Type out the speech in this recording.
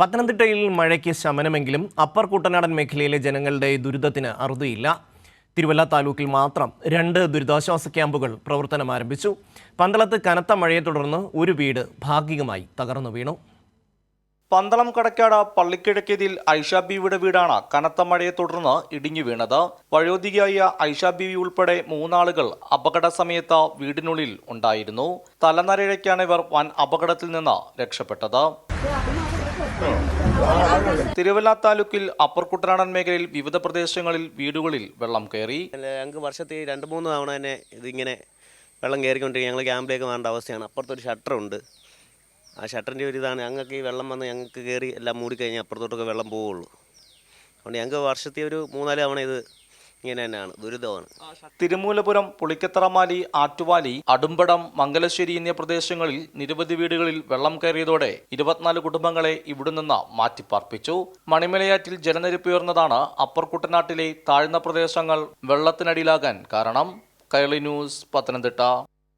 പത്തനംതിട്ടയിൽ മഴയ്ക്ക് ശമനമെങ്കിലും അപ്പർ കുട്ടനാടൻ മേഖലയിലെ ജനങ്ങളുടെ ദുരിതത്തിന് അറുതിയില്ല. തിരുവല്ല താലൂക്കിൽ മാത്രം രണ്ട് ദുരിതാശ്വാസ ക്യാമ്പുകൾ പ്രവർത്തനം ആരംഭിച്ചു. പന്തളത്ത് കനത്ത മഴയെ തുടർന്ന് ഒരു വീട് ഭാഗികമായി തകർന്നു വീണു. പന്തളം കടക്കാട പള്ളിക്കിഴക്കേതിൽ ഐഷ ബീവിയുടെ വീടാണ് കനത്ത മഴയെ തുടർന്ന് ഇടിഞ്ഞു വീണത്. വയോധികയായ ഐഷ ബീവി ഉൾപ്പെടെ മൂന്നാളുകൾ അപകട സമയത്ത് വീടിനുള്ളിൽ ഉണ്ടായിരുന്നു. തലനരഴയ്ക്കാണ് ഇവർ വൻ അപകടത്തിൽ നിന്ന് രക്ഷപ്പെട്ടത്. തിരുവല്ല താലൂക്കിൽ അപ്പർ കുട്ടനാടൻ മേഖലയിൽ വിവിധ പ്രദേശങ്ങളിൽ വീടുകളിൽ വെള്ളം കയറി. ഞങ്ങൾക്ക് വർഷത്തിൽ രണ്ട് മൂന്ന് തവണ തന്നെ ഇതിങ്ങനെ വെള്ളം കയറിക്കൊണ്ടിരിക്കുക. ഞങ്ങൾ ക്യാമ്പിലേക്ക് വേണ്ട അവസ്ഥയാണ്. അപ്പുറത്തൊരു ഷട്ടറുണ്ട്. ആ ഷട്ടറിന്റെ ഒരു ഇതാണ്. ഞങ്ങൾക്ക് ഈ വെള്ളം വന്ന് ഞങ്ങൾക്ക് കയറി എല്ലാം മൂടിക്കഴിഞ്ഞാൽ അപ്പുറത്തോട്ടൊക്കെ വെള്ളം പോവുള്ളൂ. അതുകൊണ്ട് ഞങ്ങൾക്ക് വർഷത്തിൽ ഒരു മൂന്നാൽ തവണ ഇത് ഇങ്ങനെ തന്നെയാണ് ദുരിതമാണ് തിരുമൂലപുരം പുളിക്കത്തറമാലി ആറ്റുവാലി അടുമ്പടം മംഗലശ്ശേരി എന്നീ പ്രദേശങ്ങളിൽ നിരവധി വീടുകളിൽ വെള്ളം കയറിയതോടെ ഇരുപത്തിനാല് കുടുംബങ്ങളെ ഇവിടെ നിന്ന് മാറ്റിപ്പാർപ്പിച്ചു. മണിമലയാറ്റിൽ ജലനിരപ്പ് ഉയർന്നതാണ് അപ്പർ കുട്ടനാട്ടിലെ താഴ്ന്ന പ്രദേശങ്ങൾ വെള്ളത്തിനടിയിലാകാൻ കാരണം. കൈളി ന്യൂസ് പത്തനംതിട്ട.